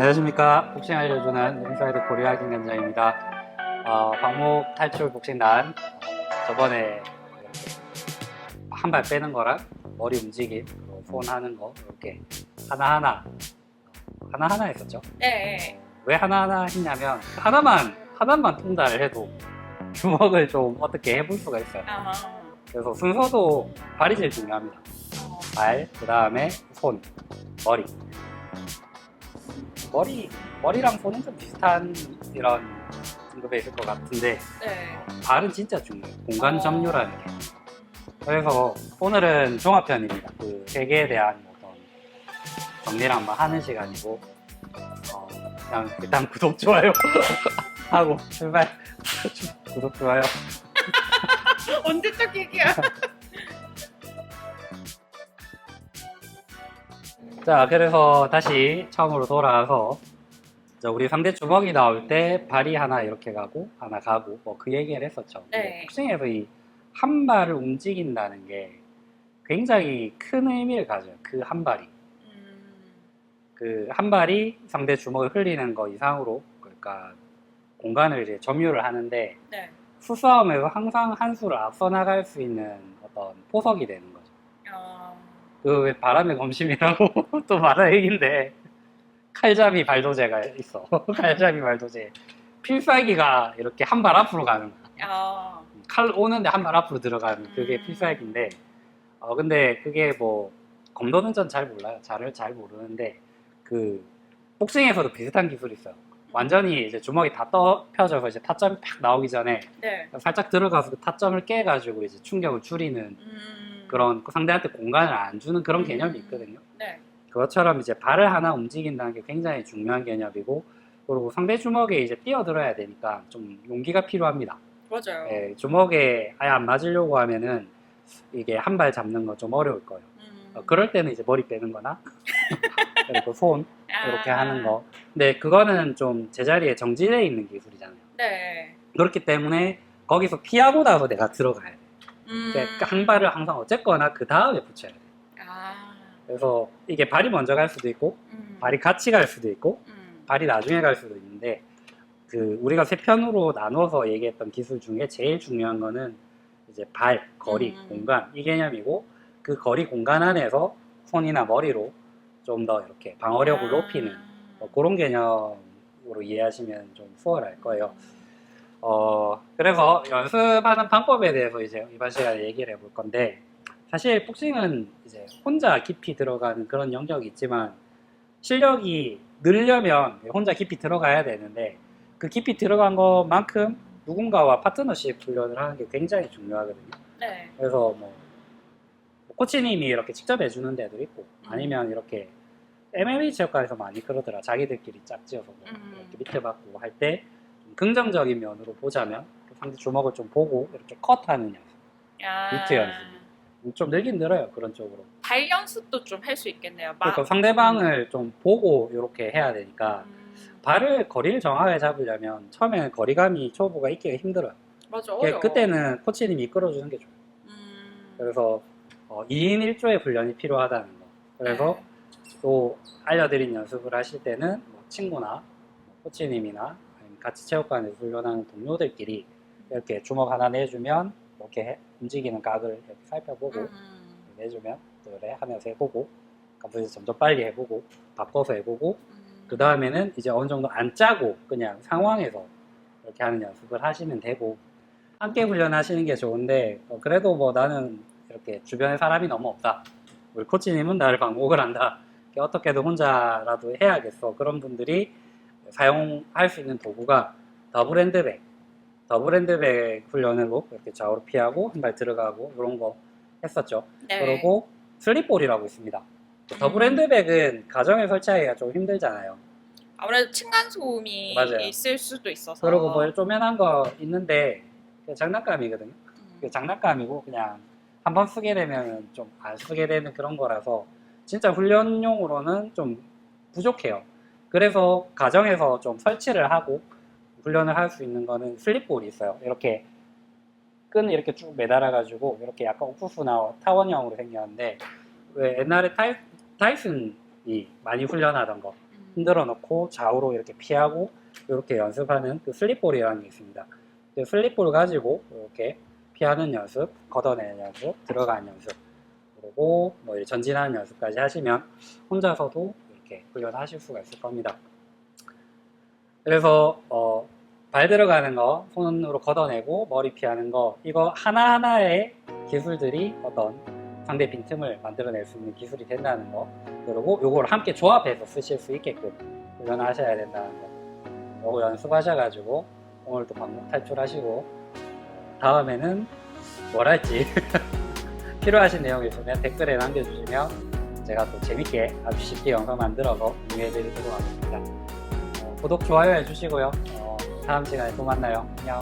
안녕하십니까. 복싱 알려주는 인사이드 코리아 김관장입니다. 어, 방목 탈출 복싱단. 어, 저번에 한 발 빼는 거랑 머리 움직임, 손 하는 거, 이렇게 하나하나, 어, 하나하나 했었죠. 네. 왜 하나하나 했냐면, 하나만, 하나만 통달을 해도 주먹을 좀 어떻게 해볼 수가 있어요. 아하. 그래서 순서도 발이 제일 중요합니다. 어, 발, 그 다음에 손, 머리. 머리, 머리랑 손은 좀 비슷한 이런 등급에 있을 것 같은데, 네. 발은 진짜 중요해요. 공간 어. 점유라는 게. 그래서 오늘은 종합편입니다. 그 세계에 대한 어떤 정리를 한번 하는 시간이고, 어, 그냥 일단 구독, 좋아요 하고 출발. 구독, 좋아요. 언제적 얘기야? 자, 그래서 다시 처음으로 돌아와서 자, 우리 상대 주먹이 나올 때 발이 하나 이렇게 가고 하나 가고 뭐 그 얘기를 했었죠. 네. 복싱에서 이 한 발을 움직인다는 게 굉장히 큰 의미를 가져요. 그 한 발이. 음, 그한 발이 상대 주먹을 흘리는 거 이상으로 그러니까 공간을 이제 점유를 하는데 네. 수싸움에서 항상 한 수를 앞서 나갈 수 있는 어떤 포석이 되는 거죠. 어, 그왜 바람의 검심이라고 또 말할 얘기인데. 칼잡이 발도제가 있어. 칼잡이 발도제. 필살기가 이렇게 한 발 앞으로 가는 거야. 어, 칼 오는데 한 발 앞으로 들어가는 그게 음. 필살기인데. 어 근데 그게 뭐 검도는 전 잘 몰라요. 잘을 잘 모르는데 그 복싱에서도 비슷한 기술이 있어요. 완전히 이제 주먹이 다 떠 펴져서 이제 타점이 팍 나오기 전에 네. 살짝 들어가서 그 타점을 깨가지고 이제 충격을 줄이는 음, 그런 상대한테 공간을 안 주는 그런 음. 개념이 있거든요. 네. 그것처럼 이제 발을 하나 움직인다는 게 굉장히 중요한 개념이고 그리고 상대 주먹에 이제 뛰어들어야 되니까 좀 용기가 필요합니다. 맞아요. 예, 주먹에 아예 안 맞으려고 하면은 이게 한 발 잡는 거좀 어려울 거예요. 음, 어, 그럴 때는 이제 머리 빼는 거나 그리고 손 이렇게 아, 하는 거. 근데 그거는 좀 제자리에 정지되어 있는 기술이잖아요. 네. 그렇기 때문에 거기서 피하고 나서 내가 들어가야 돼. 음, 그러니까 한 발을 항상 어쨌거나 그 다음에 붙여야 돼. 아, 그래서 이게 발이 먼저 갈 수도 있고 음, 발이 같이 갈 수도 있고 음, 발이 나중에 갈 수도 있는데 그 우리가 세 편으로 나눠서 얘기했던 기술 중에 제일 중요한 거는 이제 발, 거리, 음. 공간 이 개념이고 그 거리 공간 안에서 손이나 머리로 좀 더 이렇게 방어력을 아, 높이는 뭐 그런 개념으로 이해하시면 좀 수월할 거예요. 어 그래서 연습하는 방법에 대해서 이제 이번 시간에 얘기를 해볼 건데 사실 복싱은 이제 혼자 깊이 들어가는 그런 영역이 있지만 실력이 늘려면 혼자 깊이 들어가야 되는데 그 깊이 들어간 것만큼 누군가와 파트너십 훈련을 하는 게 굉장히 중요하거든요. 네. 그래서 뭐 코치님이 이렇게 직접 해주는 데도 있고 아니면 이렇게 MMA 체육관에서 많이 그러더라 자기들끼리 짝지어서 뭐 음. 이렇게 밑에 받고 할 때 긍정적인 면으로 보자면 상대 주먹을 좀 보고 이렇게 컷하는 연습 아, 미트 연습. 좀 늘긴 늘어요 그런 쪽으로 발 연습도 좀 할 수 있겠네요. 막, 그러니까 상대방을 좀 보고 이렇게 해야 되니까 음, 발을 거리를 정확하게 잡으려면 처음에는 거리감이 초보가 있기가 힘들어요 맞아, 그- 어려워. 그때는 코치님이 이끌어주는 게 좋아요 음, 그래서 어, 2인 1조의 훈련이 필요하다는 거 그래서 네. 또 알려드린 연습을 하실 때는 뭐 친구나 뭐 코치님이나 같이 체육관에서 훈련하는 동료들끼리 이렇게 주먹 하나 내주면 이렇게 해- 움직이는 각을 이렇게 살펴보고 음, 내주면 또 그래 하면서 해보고 그래서 점점 빨리 해보고 바꿔서 해보고 음, 그 다음에는 이제 어느 정도 안 짜고 그냥 상황에서 이렇게 하는 연습을 하시면 되고. 함께 훈련하시는 게 좋은데 어, 그래도 뭐 나는 이렇게 주변에 사람이 너무 없다. 우리 코치님은 나를 방목을 한다. 어떻게든 혼자라도 해야겠어. 그런 분들이 사용할 수 있는 도구가 더블 핸드백 더블 핸드백 훈련으로 이렇게 좌우로 피하고 한 발 들어가고 이런 거 했었죠 네. 그리고 슬립볼이라고 있습니다 더블 음. 핸드백은 가정에 설치하기가 좀 힘들잖아요 아무래도 층간 소음이 맞아요. 있을 수도 있어서. 그리고 뭐 쪼매난 거 있는데 그냥 장난감이거든요. 음, 그게 장난감이고 그냥 한 번 쓰게 되면 좀 안 쓰게 되는 그런 거라서 진짜 훈련용으로는 좀 부족해요. 그래서 가정에서 좀 설치를 하고 훈련을 할 수 있는 거는 슬립볼이 있어요. 이렇게 끈 이렇게 쭉 매달아 가지고 이렇게 약간 옥수수나 타원형으로 생겼는데 왜 옛날에 타이, 타이슨이 많이 훈련하던 거 음, 흔들어 놓고 좌우로 이렇게 피하고 이렇게 연습하는 그 슬립볼이라는 게 있습니다. 그 슬립볼 가지고 이렇게 피하는 연습, 걷어내는 연습, 들어가는 연습, 그리고 뭐 전진하는 연습까지 하시면 혼자서도 이렇게 훈련하실 수가 있을 겁니다. 그래서 어, 발 들어가는 거, 손으로 걷어내고 머리 피하는 거 이거 하나하나의 기술들이 어떤 상대 빈틈을 만들어낼 수 있는 기술이 된다는 거 그리고 요걸 함께 조합해서 쓰실 수 있게끔 훈련하셔야 된다는 거 요거 연습하셔가지고 오늘도 방목 탈출하시고 다음에는 뭘 할지 필요하신 내용이 있으면 댓글에 남겨주시면 제가 또 재밌게 아주 쉽게 영상 만들어서 공유해드리도록 하겠습니다. 어, 구독, 좋아요 해주시고요. 어, 다음 시간에 또 만나요. 안녕